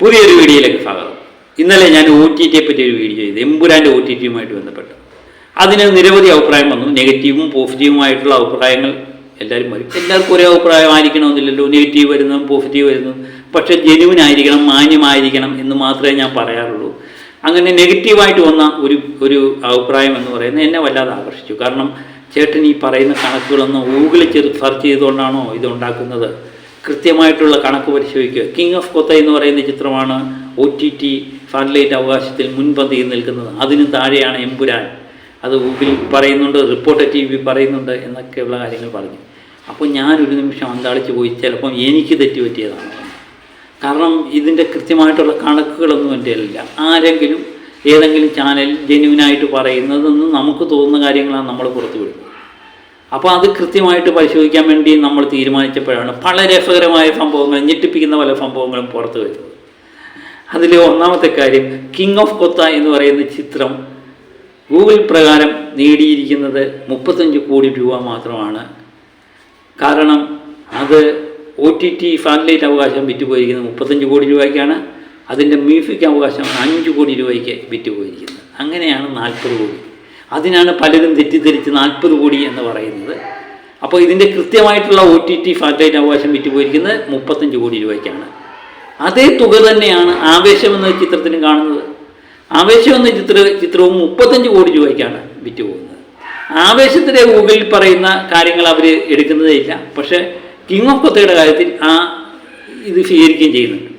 പുതിയൊരു വീഡിയോയിലേക്ക് സ്വാഗതം. ഇന്നലെ ഞാൻ ഒ ടി ടിയെ പറ്റി ഒരു വീഡിയോ ചെയ്തു. എംപുരാന്റെ ഒ ടി ടിയുമായിട്ട് ബന്ധപ്പെട്ട്. അതിന് നിരവധി അഭിപ്രായം വന്നു. നെഗറ്റീവും പോസിറ്റീവുമായിട്ടുള്ള അഭിപ്രായങ്ങൾ എല്ലാവരും വരും എല്ലാവർക്കും ഒരേ അഭിപ്രായം ആയിരിക്കണമെന്നില്ലല്ലോ. നെഗറ്റീവ് വരുന്നതും പോസിറ്റീവ് വരുന്നതും പക്ഷേ ജെനുവിൻ ആയിരിക്കണം മാന്യമായിരിക്കണം എന്ന് മാത്രമേ ഞാൻ പറയാറുള്ളൂ. അങ്ങനെ നെഗറ്റീവായിട്ട് വന്ന ഒരു ഒരു അഭിപ്രായം എന്ന് പറയുന്നത് എന്നെ വല്ലാതെ ആകർഷിച്ചു. കാരണം ചേട്ടൻ ഈ പറയുന്ന കണക്കുകളൊന്നും ഗൂഗിളിൽ ചെറു സെർച്ച് ചെയ്തുകൊണ്ടാണോ ഇത് ഉണ്ടാക്കുന്നത്? കൃത്യമായിട്ടുള്ള കണക്ക് പരിശോധിക്കുക. കിങ് ഓഫ് കൊത്ത എന്ന് പറയുന്ന ചിത്രമാണ് ഒ ടി ടി സാറ്റലൈറ്റ് അവകാശത്തിൽ മുൻപന്തിയിൽ നിൽക്കുന്നത്. അതിന് താഴെയാണ് എമ്പുരാൻ. അത് ഗൂഗിൾ പറയുന്നുണ്ട് റിപ്പോർട്ട് ടി വി പറയുന്നുണ്ട് എന്നൊക്കെയുള്ള കാര്യങ്ങൾ പറഞ്ഞു. അപ്പോൾ ഞാനൊരു നിമിഷം അന്താളിച്ച് പോയി ചിലപ്പം എനിക്ക് തെറ്റുപറ്റിയതാണ്. കാരണം ഇതിന്റെ കൃത്യമായിട്ടുള്ള കണക്കുകളൊന്നും എന്റെ ഇല്ല ആരെങ്കിലും ഏതെങ്കിലും ചാനൽ ജെന്യൂനായിട്ട് പറയുന്നതെന്ന് നമുക്ക് തോന്നുന്ന കാര്യങ്ങളാണ് നമ്മൾ പുറത്തു വിടുന്നത്. അപ്പോൾ അത് കൃത്യമായിട്ട് പരിശോധിക്കാൻ വേണ്ടി നമ്മൾ തീരുമാനിച്ചപ്പോഴാണ് പല രസകരമായ സംഭവങ്ങൾ ഞെട്ടിപ്പിക്കുന്ന പല സംഭവങ്ങളും പുറത്തു വരുന്നത്. അതിൽ ഒന്നാമത്തെ കാര്യം കിങ് ഓഫ് കൊത്ത എന്ന് പറയുന്ന ചിത്രം ഗൂഗിൾ പ്രകാരം നേടിയിരിക്കുന്നത് മുപ്പത്തഞ്ച് കോടി രൂപ മാത്രമാണ്. കാരണം അത് ഒ ടി ടി സാറ്റലൈറ്റ് അവകാശം വിറ്റുപോയിരിക്കുന്നത് മുപ്പത്തഞ്ച് കോടി രൂപയ്ക്കാണ്. അതിന്റെ മ്യൂസിക് അവകാശം അഞ്ച് കോടി രൂപയ്ക്ക് വിറ്റുപോയിരിക്കുന്നത്. അങ്ങനെയാണ് നാൽപ്പത് കോടി. അതിനാണ് പലരും തെറ്റിദ്ധരിച്ച് നാൽപ്പത് കോടി എന്ന് പറയുന്നത്. അപ്പോൾ ഇതിന്റെ കൃത്യമായിട്ടുള്ള ഒ ടി ടി സാറ്റലൈറ്റ് അവകാശം വിറ്റുപോയിരിക്കുന്നത് മുപ്പത്തഞ്ച് കോടി രൂപയ്ക്കാണ്. അതേ തുക തന്നെയാണ് ആവേശം എന്ന ചിത്രത്തിനും കാണുന്നത്. ആവേശം എന്ന ചിത്ര ചിത്രവും മുപ്പത്തഞ്ച് കോടി രൂപയ്ക്കാണ് വിറ്റുപോകുന്നത്. ആവേശത്തിന്റെ ഗൂഗിളിൽ പറയുന്ന കാര്യങ്ങൾ അവർ എടുക്കുന്നതേ ഇല്ല. പക്ഷേ കിങ് ഓഫ് കൊത്തയുടെ കാര്യത്തിൽ ആ ഇത് സ്വീകരിക്കുകയും ചെയ്യുന്നുണ്ട്.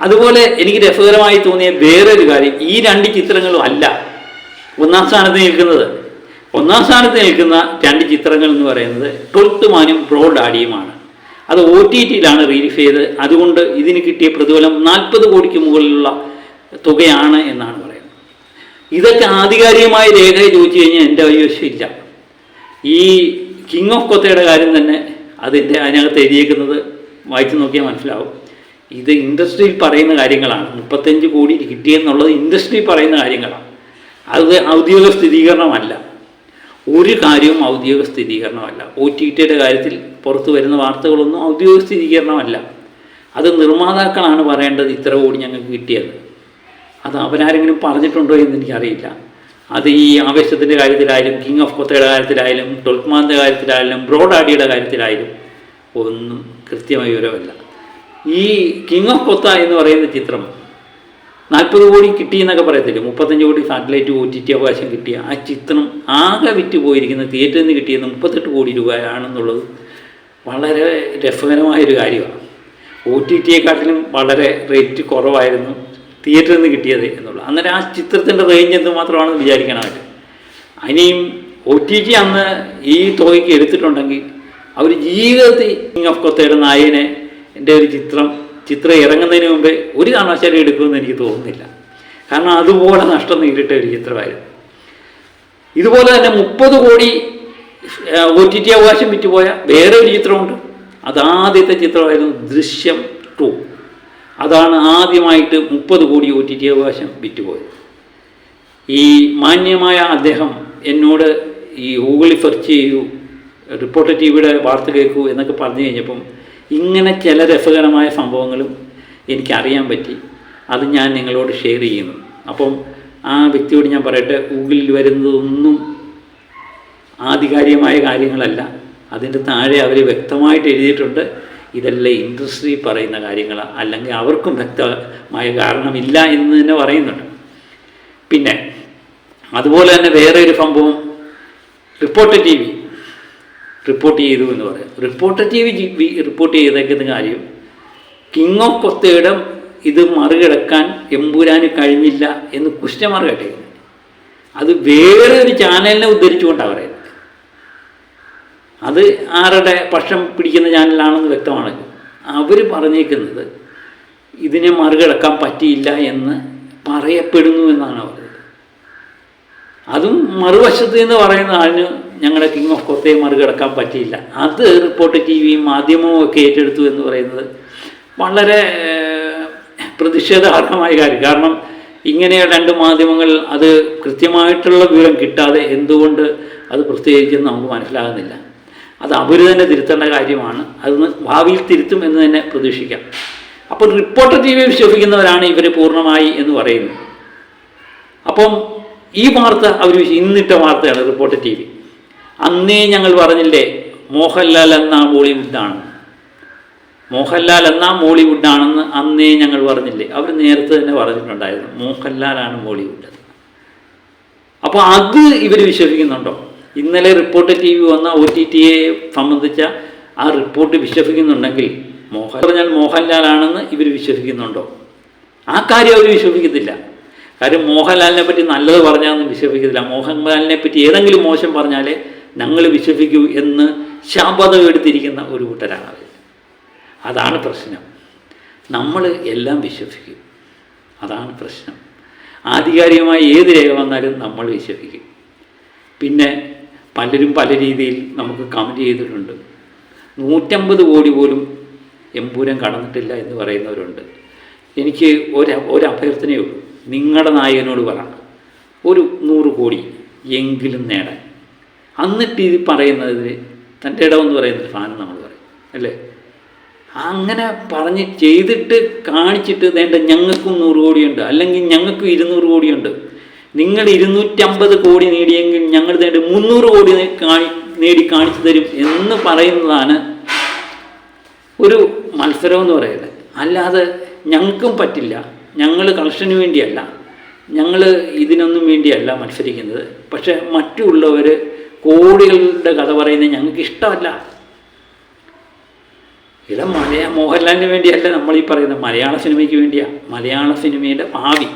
അതുപോലെ എനിക്ക് രസകരമായി തോന്നിയ വേറൊരു കാര്യം ഈ രണ്ട് ചിത്രങ്ങളും അല്ല. ഒന്നാം സ്ഥാനത്ത് നിൽക്കുന്നത്. ഒന്നാം സ്ഥാനത്ത് നിൽക്കുന്ന രണ്ട് ചിത്രങ്ങൾ എന്ന് പറയുന്നത് ട്വൽത്ത് മാനും ബ്രോഡ് ഡാഡിയുമാണ് അത് ഒ ടി ടിയിലാണ് റിലീഫ് ചെയ്ത് അതുകൊണ്ട് ഇതിന് കിട്ടിയ പ്രതിഫലം നാൽപ്പത് കോടിക്ക് മുകളിലുള്ള തുകയാണ് എന്നാണ് പറയുന്നത്. ഇതൊക്കെ ആധികാരികമായ രേഖ ചോദിച്ചു കഴിഞ്ഞാൽ എന്റെ കൈവശമില്ല ഈ കിങ് ഓഫ് കൊത്തയുടെ കാര്യം തന്നെ അതിന്റെ അതിനകത്ത് എഴുതിയേക്കുന്നത് വായിച്ചു നോക്കിയാൽ മനസ്സിലാവും. ഇത് ഇൻഡസ്ട്രിയിൽ പറയുന്ന കാര്യങ്ങളാണ്. മുപ്പത്തഞ്ച് കോടി കിട്ടിയെന്നുള്ളത് ഇൻഡസ്ട്രിയിൽ പറയുന്ന കാര്യങ്ങളാണ്. അത് ഔദ്യോഗിക സ്ഥിരീകരണമല്ല. ഒരു കാര്യവും ഔദ്യോഗിക സ്ഥിരീകരണമല്ല. ഒ ടി ടിയുടെ കാര്യത്തിൽ പുറത്തു വരുന്ന വാർത്തകളൊന്നും ഔദ്യോഗിക സ്ഥിരീകരണമല്ല. അത് നിർമ്മാതാക്കളാണ് പറയേണ്ടത് ഇത്ര കോടി ഞങ്ങൾക്ക് കിട്ടിയത്. അത് അവരാരെങ്കിലും പറഞ്ഞിട്ടുണ്ടോ എന്ന് എനിക്കറിയില്ല. അത് ഈ ആവേശത്തിന്റെ കാര്യത്തിലായാലും കിങ് ഓഫ് കൊത്തയുടെ കാര്യത്തിലായാലും ടൊൽക്മാന്റെ കാര്യത്തിലായാലും ബ്രോഡാഡിയുടെ കാര്യത്തിലായാലും ഒന്നും കൃത്യമായ വിവരമല്ല. ഈ കിങ് ഓഫ് കൊത്ത എന്ന് പറയുന്ന ചിത്രം നാൽപ്പത് കോടി കിട്ടി എന്നൊക്കെ പറയത്തില്ലേ? മുപ്പത്തഞ്ച് കോടി സാറ്റലൈറ്റ് ഒ ടി ടി അവകാശം കിട്ടിയ ആ ചിത്രം ആകെ വിറ്റ് പോയിരിക്കുന്ന തിയേറ്ററിൽ നിന്ന് കിട്ടിയത് മുപ്പത്തെട്ട് കോടി രൂപയാണെന്നുള്ളത് വളരെ രസകരമായൊരു കാര്യമാണ്. ഒ ടി ടിയെക്കാട്ടിലും വളരെ റേറ്റ് കുറവായിരുന്നു തിയേറ്ററിൽ നിന്ന് കിട്ടിയത് എന്നുള്ളത്. അന്നേരം ആ ചിത്രത്തിന്റെ റേഞ്ച് എന്തുമാത്രമാണെന്ന് അവർ. അതിനെയും ഒ ടി ടി അന്ന് ഈ തുകയ്ക്ക് എടുത്തിട്ടുണ്ടെങ്കിൽ അവർ ജീവിതത്തിൽ കിങ് ഓഫ് കൊത്തയുടെ നായകനെ എന്റെ ഒരു ചിത്രം ചിത്രം ഇറങ്ങുന്നതിന് മുമ്പേ ഒരു കാരണവശാലും എടുക്കുമെന്ന് എനിക്ക് തോന്നുന്നില്ല. കാരണം അതുപോലെ നഷ്ടം നേരിട്ട ഒരു ചിത്രമായിരുന്നു. ഇതുപോലെ തന്നെ മുപ്പത് കോടി ഒ ടി ടി അവകാശം വിറ്റുപോയ വേറെ ഒരു ചിത്രമുണ്ട് അതാദ്യത്തെ ചിത്രമായിരുന്നു ദൃശ്യം ടു. അതാണ് ആദ്യമായിട്ട് മുപ്പത് കോടി ഒ ടി ടി അവകാശം വിറ്റുപോയത്. ഈ മാന്യമായ അദ്ദേഹം എന്നോട് ഈ ഗൂഗിളിൽ സെർച്ച് ചെയ്യൂ റിപ്പോർട്ടർ ടി വിയുടെ വാർത്ത കേൾക്കൂ എന്നൊക്കെ പറഞ്ഞു കഴിഞ്ഞപ്പം ഇങ്ങനെ ചില രസകരമായ സംഭവങ്ങളും എനിക്കറിയാൻ പറ്റി. അത് ഞാൻ നിങ്ങളോട് ഷെയർ ചെയ്യുന്നു. അപ്പം ആ വ്യക്തിയോട് ഞാൻ പറയട്ടെ ഗൂഗിളിൽ വരുന്നതൊന്നും ആധികാരികമായ കാര്യങ്ങളല്ല. അതിന്റെ താഴെ അവർ വ്യക്തമായിട്ട് എഴുതിയിട്ടുണ്ട്. ഇതെല്ലാം ഇൻഡസ്ട്രി പറയുന്ന കാര്യങ്ങളാണ് അല്ലെങ്കിൽ അവർക്കും വ്യക്തമായ കാരണമില്ല എന്ന് തന്നെ പറയുന്നുണ്ട്. പിന്നെ അതുപോലെ തന്നെ വേറെ ഒരു സംഭവം. റിപ്പോർട്ട് ടി വി റിപ്പോർട്ട് ചെയ്തു എന്ന് പറയാം. റിപ്പോർട്ടർ വി റിപ്പോർട്ട് ചെയ്തേക്കുന്ന കാര്യം കിങ് ഓഫ് കൊത്തയുടെ ഇത് മറികടക്കാൻ എമ്പുരാന് കഴിഞ്ഞില്ല എന്ന് കുറ്റമാർ കേട്ടേക്കുന്നത് അത് വേറെ ഒരു ചാനലിനെ ഉദ്ധരിച്ചുകൊണ്ടാണ് പറയുന്നത്. അത് ആരുടെ പക്ഷം പിടിക്കുന്ന ചാനലാണെന്ന് വ്യക്തമാണ് അവർ പറഞ്ഞേക്കുന്നത് ഇതിനെ മറികടക്കാൻ പറ്റിയില്ല എന്ന് പറയപ്പെടുന്നു എന്നാണ് പറയുന്നത്. അതും മറുവശത്ത് എന്ന് പറയുന്ന ആളിന് ഞങ്ങളുടെ കിങ് ഓഫ് കൊത്തയെ മറികടക്കാൻ പറ്റിയില്ല. അത് റിപ്പോർട്ട് ടി വിയും മാധ്യമവും ഒക്കെ ഏറ്റെടുത്തു എന്ന് പറയുന്നത് വളരെ പ്രതിഷേധാർഹമായ കാര്യം. കാരണം ഇങ്ങനെ രണ്ട് മാധ്യമങ്ങൾ അത് കൃത്യമായിട്ടുള്ള വിവരം കിട്ടാതെ എന്തുകൊണ്ട് അത് പ്രത്യേകിച്ചെന്ന് നമുക്ക് മനസ്സിലാകുന്നില്ല. അത് അവർ തന്നെ തിരുത്തേണ്ട കാര്യമാണ്. അത് ഭാവിയിൽ തിരുത്തും എന്ന് തന്നെ പ്രതീക്ഷിക്കാം. അപ്പോൾ റിപ്പോർട്ടർ ടി വി വിശ്വസിക്കുന്നവരാണ് ഇവർ പൂർണമായി എന്ന് പറയുന്നത്. അപ്പം ഈ വാർത്ത അവർ ഇന്നിട്ട വാർത്തയാണ് റിപ്പോർട്ടർ ടി വി അന്നേ ഞങ്ങൾ പറഞ്ഞില്ലേ മോഹൻലാൽ എന്ന ബോളിവുഡാണ് മോഹൻലാൽ എന്ന മോളിവുഡാണെന്ന് അന്നേ ഞങ്ങൾ പറഞ്ഞില്ലേ. അവർ നേരത്തെ തന്നെ പറഞ്ഞിട്ടുണ്ടായിരുന്നു മോഹൻലാലാണ് മോളിവുഡ് അപ്പോൾ അത് ഇവർ വിശ്വസിക്കുന്നുണ്ടോ? ഇന്നലെ റിപ്പോർട്ട് ടി വി വന്ന ഒ ടി ടിയെ സംബന്ധിച്ച ആ റിപ്പോർട്ട് വിശ്വസിക്കുന്നുണ്ടെങ്കിൽ മോഹൻ പറഞ്ഞാൽ മോഹൻലാലാണെന്ന് ഇവർ വിശ്വസിക്കുന്നുണ്ടോ? ആ കാര്യം അവർ വിശ്വസിക്കത്തില്ല. കാര്യം മോഹൻലാലിനെ പറ്റി നല്ലത് പറഞ്ഞാൽ വിശ്വസിക്കത്തില്ല. മോഹൻലാലിനെ പറ്റി ഏതെങ്കിലും മോശം പറഞ്ഞാലേ ഞങ്ങൾ വിശ്വസിക്കൂ എന്ന് ശാപതം എടുത്തിരിക്കുന്ന ഒരു കൂട്ടരാണ് അവർ അതാണ് പ്രശ്നം. നമ്മൾ എല്ലാം വിശ്വസിക്കും. അതാണ് പ്രശ്നം. ആധികാരികമായി ഏത് രേഖ വന്നാലും നമ്മൾ വിശ്വസിക്കും. പിന്നെ പലരും പല രീതിയിൽ നമുക്ക് കമന്റ് ചെയ്തിട്ടുണ്ട്. നൂറ്റമ്പത് കോടി പോലും എമ്പൂരം കടന്നിട്ടില്ല എന്ന് പറയുന്നവരുണ്ട്. എനിക്ക് ഒരു ഒരു അഭ്യർത്ഥനയുള്ളൂ നിങ്ങളുടെ നായകനോട് പറ. ഒരു നൂറ് കോടി എങ്കിലും നേടാൻ. എന്നിട്ട് ഇത് പറയുന്നത് തന്റെ ഇടമെന്ന് പറയുന്നത് സാധനം നമ്മൾ പറയും അല്ലേ? അങ്ങനെ പറഞ്ഞ് ചെയ്തിട്ട് കാണിച്ചിട്ട് വേണ്ട ഞങ്ങൾക്കും നൂറ് കോടിയുണ്ട് അല്ലെങ്കിൽ ഞങ്ങൾക്കും ഇരുന്നൂറ് കോടിയുണ്ട്. നിങ്ങൾ ഇരുന്നൂറ്റമ്പത് കോടി നേടിയെങ്കിൽ ഞങ്ങൾ നേടി മുന്നൂറ് കോടി കാണി നേടി കാണിച്ചു തരും എന്ന് പറയുന്നതാണ് ഒരു മത്സരം എന്ന് പറയുന്നത്. അല്ലാതെ ഞങ്ങൾക്കും പറ്റില്ല. ഞങ്ങൾ കളക്ഷന് വേണ്ടിയല്ല. ഞങ്ങൾ ഇതിനൊന്നും വേണ്ടിയല്ല മത്സരിക്കുന്നത്. പക്ഷേ മറ്റുള്ളവർ കോടികളുടെ കഥ പറയുന്നത് ഞങ്ങൾക്ക് ഇഷ്ടമല്ല ഇവിടെ മലയാ മോഹൻലാലിന് വേണ്ടിയല്ല നമ്മൾ ഈ പറയുന്നത്. മലയാള സിനിമയ്ക്ക് വേണ്ടിയാണ് മലയാള സിനിമയുടെ ഭാവി.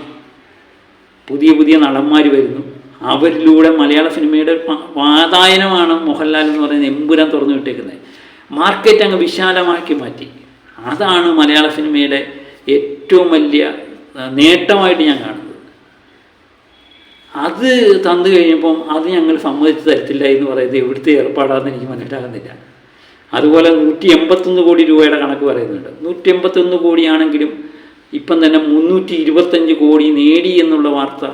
പുതിയ പുതിയ നടന്മാർ വരുന്നു. അവരിലൂടെ മലയാള സിനിമയുടെ വാതായനമാണ് മോഹൻലാൽ എന്ന് പറയുന്നത് എമ്പുരാൻ തുറന്നു വിട്ടേക്കുന്നത്. മാർക്കറ്റ് അങ്ങ് വിശാലമാക്കി മാറ്റി. അതാണ് മലയാള സിനിമയുടെ ഏറ്റവും വലിയ നേട്ടമായിട്ട് ഞാൻ കാണുന്നത്. അത് തന്നു കഴിഞ്ഞപ്പം അത് ഞങ്ങൾ സമ്മതിച്ച് തരത്തില്ല എന്ന് പറയുന്നത് എവിടുത്തെ ഏർപ്പാടാണെന്ന് എനിക്ക് മനസ്സിലാകുന്നില്ല. അതുപോലെ നൂറ്റി എൺപത്തൊന്ന് കോടി രൂപയുടെ കണക്ക് പറയുന്നുണ്ട്. നൂറ്റി എൺപത്തൊന്ന് കോടിയാണെങ്കിലും ഇപ്പം തന്നെ മുന്നൂറ്റി ഇരുപത്തഞ്ച് കോടി നേടി എന്നുള്ള വാർത്ത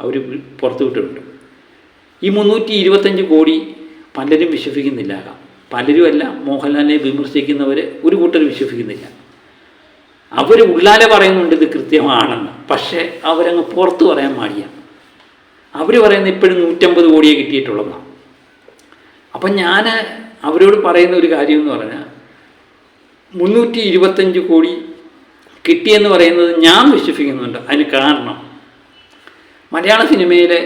അവർ പുറത്തുവിട്ടിട്ടുണ്ട് ഈ മുന്നൂറ്റി ഇരുപത്തഞ്ച് കോടി പലരും വിശ്വസിക്കുന്നില്ലാകാം അല്ല മോഹൻലാലിനെ വിമർശിക്കുന്നവർ ഒരു കൂട്ടർ വിശ്വസിക്കുന്നില്ല. അവർ ഉള്ളാലെ പറയുന്നുണ്ട് ഇത് കൃത്യമാണെന്ന്. പക്ഷേ അവരങ്ങ് പുറത്ത് പറയാൻ മടിയാണ്. അവർ പറയുന്നത് ഇപ്പോഴും നൂറ്റമ്പത് കോടിയേ കിട്ടിയിട്ടുള്ളതാണ് അപ്പം ഞാൻ അവരോട് പറയുന്ന ഒരു കാര്യം എന്ന് പറഞ്ഞാൽ മുന്നൂറ്റി ഇരുപത്തഞ്ച് കോടി കിട്ടിയെന്ന് പറയുന്നത് ഞാൻ വിശ്വസിക്കുന്നുണ്ട്. അതിന് കാരണം മലയാള സിനിമയിലെ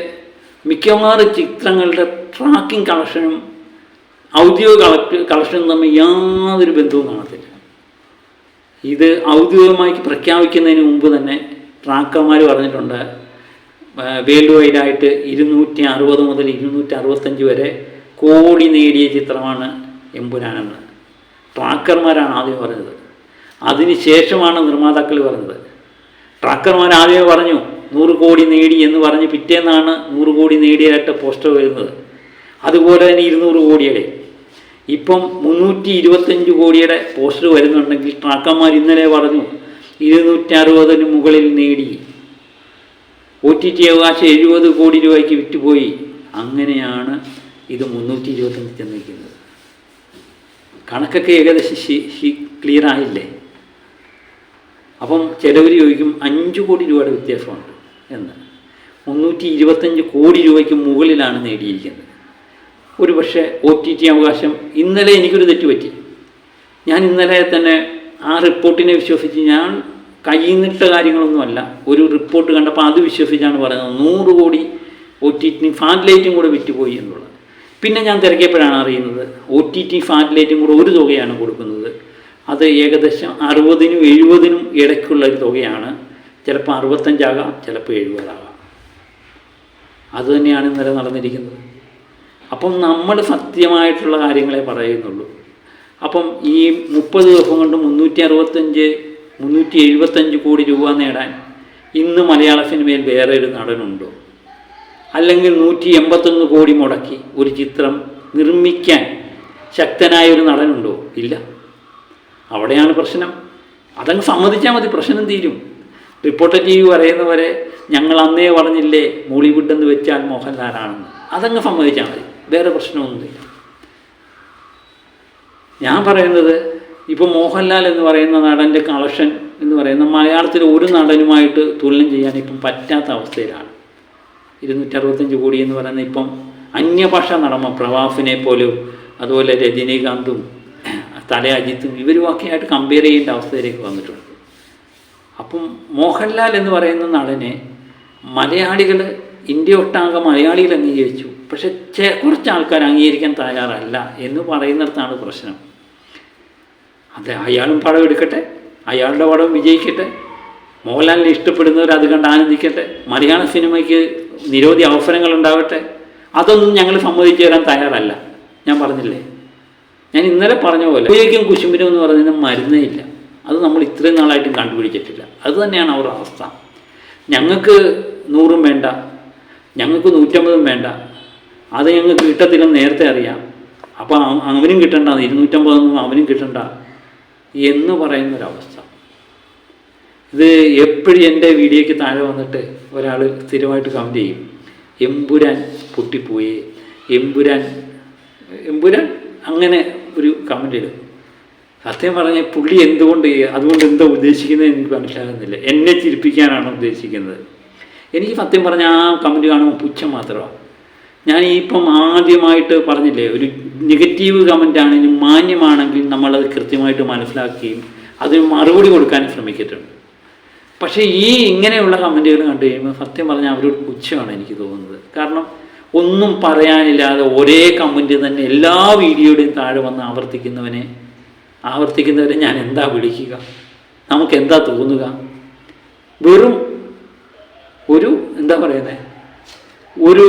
മിക്കവാറും ചിത്രങ്ങളുടെ ട്രാക്കിംഗ് കളക്ഷനും ഔദ്യോഗിക കളക്ട് കളക്ഷനും തമ്മിൽ യാതൊരു ബന്ധവും കാണത്തില്ല. ഇത് ഔദ്യോഗികമായി പ്രഖ്യാപിക്കുന്നതിന് മുമ്പ് തന്നെ ട്രാക്കർമാർ പറഞ്ഞിട്ടുണ്ട് വേൾഡ് വൈഡായിട്ട് ഇരുന്നൂറ്റി അറുപത് മുതൽ ഇരുന്നൂറ്റി അറുപത്തഞ്ച് വരെ കോടി നേടിയ ചിത്രമാണ് എമ്പുരാനെന്ന് ട്രാക്കർമാരാണ് ആദ്യം പറഞ്ഞത്. അതിനുശേഷമാണ് നിർമ്മാതാക്കൾ പറഞ്ഞത്. ട്രാക്കർമാർ ആദ്യമേ പറഞ്ഞു നൂറ് കോടി നേടി എന്ന് പറഞ്ഞ് പിറ്റേന്നാണ് നൂറ് കോടി നേടിയതായിട്ട് പോസ്റ്റർ വരുന്നത്. അതുപോലെ തന്നെ ഇരുന്നൂറ് കോടിയുടെ. ഇപ്പം മുന്നൂറ്റി ഇരുപത്തഞ്ച് കോടിയുടെ പോസ്റ്റർ വരുന്നുണ്ടെങ്കിൽ ട്രാക്കർമാർ ഇന്നലെ പറഞ്ഞു ഇരുന്നൂറ്റി അറുപതിന് മുകളിൽ നേടി. ഒ ടി ടി അവകാശം എഴുപത് കോടി രൂപയ്ക്ക് വിറ്റുപോയി. അങ്ങനെയാണ് ഇത് മുന്നൂറ്റി ഇരുപത്തഞ്ച് ചെന്നിരിക്കുന്നത് കണക്കൊക്കെ ഏകദേശം ക്ലിയർ ആയില്ലേ? അപ്പം ചിലവർ ചോദിക്കും അഞ്ച് കോടി രൂപയുടെ വ്യത്യാസമുണ്ട് എന്ന്. മുന്നൂറ്റി ഇരുപത്തഞ്ച് കോടി രൂപയ്ക്ക് മുകളിലാണ് നേടിയിരിക്കുന്നത്. ഒരു പക്ഷേ ഒ ടി ടി അവകാശം ഇന്നലെ എനിക്കൊരു തെറ്റുപറ്റി. ഞാൻ ഇന്നലെ തന്നെ ആ റിപ്പോർട്ടിനെ വിശ്വസിച്ച് ഞാൻ കയ്യിന്നിട്ട കാര്യങ്ങളൊന്നുമല്ല. ഒരു റിപ്പോർട്ട് കണ്ടപ്പോൾ അത് വിശ്വസിച്ചാണ് പറയുന്നത് നൂറ് കോടി ഒ ടി ടി ഫാറ്റ് കൂടെ വിറ്റുപോയി എന്നുള്ളത്. പിന്നെ ഞാൻ തിരക്കിയപ്പോഴാണ് അറിയുന്നത് ഒ ടി ടി ഫാറ്റ് കൂടെ ഒരു തുകയാണ് കൊടുക്കുന്നത്. അത് ഏകദേശം അറുപതിനും എഴുപതിനും ഇടയ്ക്കുള്ള ഒരു തുകയാണ്. ചിലപ്പോൾ അറുപത്തഞ്ചാകാം ചിലപ്പോൾ എഴുപതാകാം. അത് തന്നെയാണ് ഇന്നലെ നടന്നിരിക്കുന്നത്. അപ്പം നമ്മൾ സത്യമായിട്ടുള്ള കാര്യങ്ങളെ പറയുന്നുള്ളൂ. അപ്പം ഈ മുപ്പത് ദിവസം കൊണ്ട് മുന്നൂറ്റി അറുപത്തഞ്ച് മുന്നൂറ്റി എഴുപത്തഞ്ച് കോടി രൂപ നേടാൻ ഇന്ന് മലയാള സിനിമയിൽ വേറെ ഒരു നടനുണ്ടോ? അല്ലെങ്കിൽ നൂറ്റി എൺപത്തൊന്ന് കോടി മുടക്കി ഒരു ചിത്രം നിർമ്മിക്കാൻ ശക്തനായ ഒരു നടനുണ്ടോ? ഇല്ല. അവിടെയാണ് പ്രശ്നം. അതങ്ങ് സമ്മതിച്ചാൽ മതി പ്രശ്നം തീരും. റിപ്പോർട്ടർ ടി വി പറയുന്നവരെ ഞങ്ങൾ അന്നേ പറഞ്ഞില്ലേ മോളിവുഡ് എന്ന് വെച്ചാൽ മോഹൻലാലാണെന്ന്. അതങ്ങ് സമ്മതിച്ചാൽ മതി. വേറെ പ്രശ്നമൊന്നുമില്ല. ഞാൻ പറയുന്നത് ഇപ്പോൾ മോഹൻലാൽ എന്ന് പറയുന്ന നടന്റെ കളക്ഷൻ എന്ന് പറയുന്ന മലയാളത്തിലെ ഒരു നടനുമായിട്ട് തുലനം ചെയ്യാൻ ഇപ്പം പറ്റാത്ത അവസ്ഥയിലാണ്. ഇരുന്നൂറ്ററുപത്തഞ്ച് കോടി എന്ന് പറയുന്ന ഇപ്പം അന്യഭാഷ നടമ പ്രവാഫിനെ പോലും അതുപോലെ രജനീകാന്തും തല അജിത്തും ഇവരുമൊക്കെയായിട്ട് കമ്പയർ ചെയ്യേണ്ട അവസ്ഥയിലേക്ക് വന്നിട്ടുണ്ട്. അപ്പം മോഹൻലാൽ എന്ന് പറയുന്ന നടനെ മലയാളികൾ ഇന്ത്യ ഒട്ടാകെ മലയാളികൾ അംഗീകരിച്ചു. പക്ഷെ കുറച്ച് ആൾക്കാർ അംഗീകരിക്കാൻ തയ്യാറല്ല എന്ന് പറയുന്നിടത്താണ് പ്രശ്നം. അതെ അയാളും പടം എടുക്കട്ടെ അയാളുടെ പടം വിജയിക്കട്ടെ. മോഹൻലാലിനെ ഇഷ്ടപ്പെടുന്നവർ അത് കണ്ട് ആനന്ദിക്കട്ടെ. മലയാള സിനിമയ്ക്ക് നിരവധി അവസരങ്ങൾ ഉണ്ടാവട്ടെ അതൊന്നും ഞങ്ങൾ സമ്മതിച്ചു തരാൻ തയ്യാറല്ല. ഞാൻ പറഞ്ഞില്ലേ? ഞാൻ ഇന്നലെ പറഞ്ഞ പോലെ ഉപയോഗിക്കും കുശുമ്പിനും എന്ന് പറയുന്ന മരുന്നേ ഇല്ല. അത് നമ്മൾ ഇത്രയും നാളായിട്ടും കണ്ടുപിടിച്ചിട്ടില്ല. അത് തന്നെയാണ് അവരുടെ അവസ്ഥ. ഞങ്ങൾക്ക് നൂറും വേണ്ട ഞങ്ങൾക്ക് നൂറ്റമ്പതും വേണ്ട. അത് ഞങ്ങൾക്ക് കിട്ടത്തില്ലെന്ന് നേരത്തെ അറിയാം. അപ്പോൾ അവ- അവനും കിട്ടണ്ട ഇരുന്നൂറ്റമ്പതൊന്നും അവനും കിട്ടണ്ട. എന്ന് പറയുന്നൊരവസ്ഥ. ഇത് എപ്പോഴും എന്റെ വീഡിയോയ്ക്ക് താഴെ വന്നിട്ട് ഒരാൾ സ്ഥിരമായിട്ട് കമന്റ് ചെയ്യും. എമ്പുരാൻ പൊട്ടിപ്പോയി. എമ്പുരാൻ എമ്പുരാൻ അങ്ങനെ ഒരു കമന്റ് ഇടും. സത്യം പറഞ്ഞാൽ പുള്ളി എന്തുകൊണ്ട് അതുകൊണ്ട് എന്താ ഉദ്ദേശിക്കുന്നത് എനിക്ക് മനസ്സിലാകുന്നില്ല. എന്നെ ചിരിപ്പിക്കാനാണ് ഉദ്ദേശിക്കുന്നത്. എനിക്ക് സത്യം പറഞ്ഞാൽ ആ കമന്റ് കാണുമ്പോൾ പുച്ഛം മാത്രമാണ് ഞാൻ ഇപ്പം ആദ്യമായിട്ട് പറഞ്ഞില്ലേ ഒരു നെഗറ്റീവ് കമന്റ് ആണെങ്കിലും മാന്യമാണെങ്കിൽ നമ്മളത് കൃത്യമായിട്ട് മനസ്സിലാക്കുകയും അതിന് മറുപടി കൊടുക്കാൻ ശ്രമിക്കട്ടുണ്ട്. പക്ഷേ ഈ ഇങ്ങനെയുള്ള കമന്റുകൾ കണ്ടു കഴിയുമ്പോൾ സത്യം പറഞ്ഞാൽ അവരോട് പുച്ഛമാണ് എനിക്ക് തോന്നുന്നത്. കാരണം ഒന്നും പറയാനില്ലാതെ ഒരേ കമന്റ് തന്നെ എല്ലാ വീഡിയോയുടെയും താഴെ വന്ന് ആവർത്തിക്കുന്നവനെ ആവർത്തിക്കുന്നവരെ ഞാൻ എന്താ വിളിക്കുക? നമുക്ക് എന്താ തോന്നുക? വെറും ഒരു എന്താ പറയുന്നത് ഒരു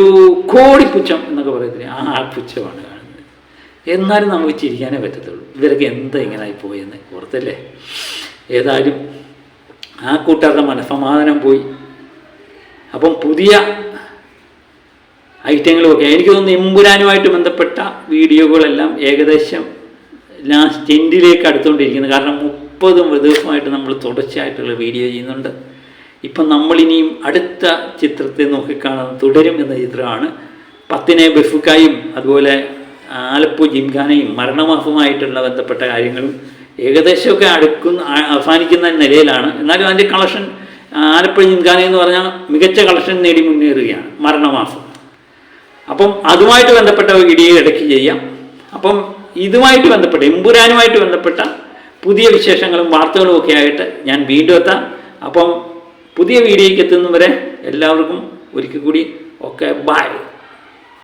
കോടിപ്പുച്ഛം എന്നൊക്കെ പറയത്തില്ലേ ആ പുച്ഛമാണ്. എന്നാലും നമുക്ക് ചിരിക്കാനേ പറ്റത്തുള്ളൂ. ഇവരൊക്കെ എന്താ ഇങ്ങനെ പോയെന്ന് ഓർത്തല്ലേ? ഏതായാലും ആ കൂട്ടുകാരുടെ മനസ്സമാധാനം പോയി. അപ്പം പുതിയ ഐറ്റങ്ങളുമൊക്കെ എനിക്ക് തോന്നുന്നു എമ്പുരാനുമായിട്ട് ബന്ധപ്പെട്ട വീഡിയോകളെല്ലാം ഏകദേശം ലാസ്റ്റ് എൻഡിലേക്ക് അടുത്തുകൊണ്ടിരിക്കുന്നത് കാരണം മുപ്പത് ദിവസമായിട്ട് നമ്മൾ തുടർച്ചയായിട്ടുള്ള വീഡിയോ ചെയ്യുന്നുണ്ട്. ഇപ്പം നമ്മളിനിയും അടുത്ത ചിത്രത്തെ നോക്കിക്കാണാൻ തുടരും എന്ന ചിത്രമാണ് പത്തിനെ ബഫുക്കായും അതുപോലെ ആലപ്പു ജിംഖാനയും മരണമാഫുമായിട്ടുള്ള ബന്ധപ്പെട്ട കാര്യങ്ങളും ഏകദേശമൊക്കെ അടുക്കുന്ന അവസാനിക്കുന്ന നിലയിലാണ്. എന്നാലും അതിന്റെ കളക്ഷൻ ആലപ്പുഴ ജിംഖാന എന്ന് പറഞ്ഞാൽ മികച്ച കളക്ഷൻ നേടി മുന്നേറുകയാണ് മരണമാസം അപ്പം അതുമായിട്ട് ബന്ധപ്പെട്ട ഇടിയെ ഇടയ്ക്ക് ചെയ്യാം. അപ്പം ഇതുമായിട്ട് ബന്ധപ്പെട്ട എമ്പുരാനുമായിട്ട് ബന്ധപ്പെട്ട പുതിയ വിശേഷങ്ങളും വാർത്തകളും ഒക്കെ ആയിട്ട് ഞാൻ വീണ്ടും എത്താം. അപ്പം പുതിയ വീഡിയോയ്ക്ക് എത്തുന്നവരെ എല്ലാവർക്കും ഒരിക്കൽ കൂടി ഓക്കെ ബൈ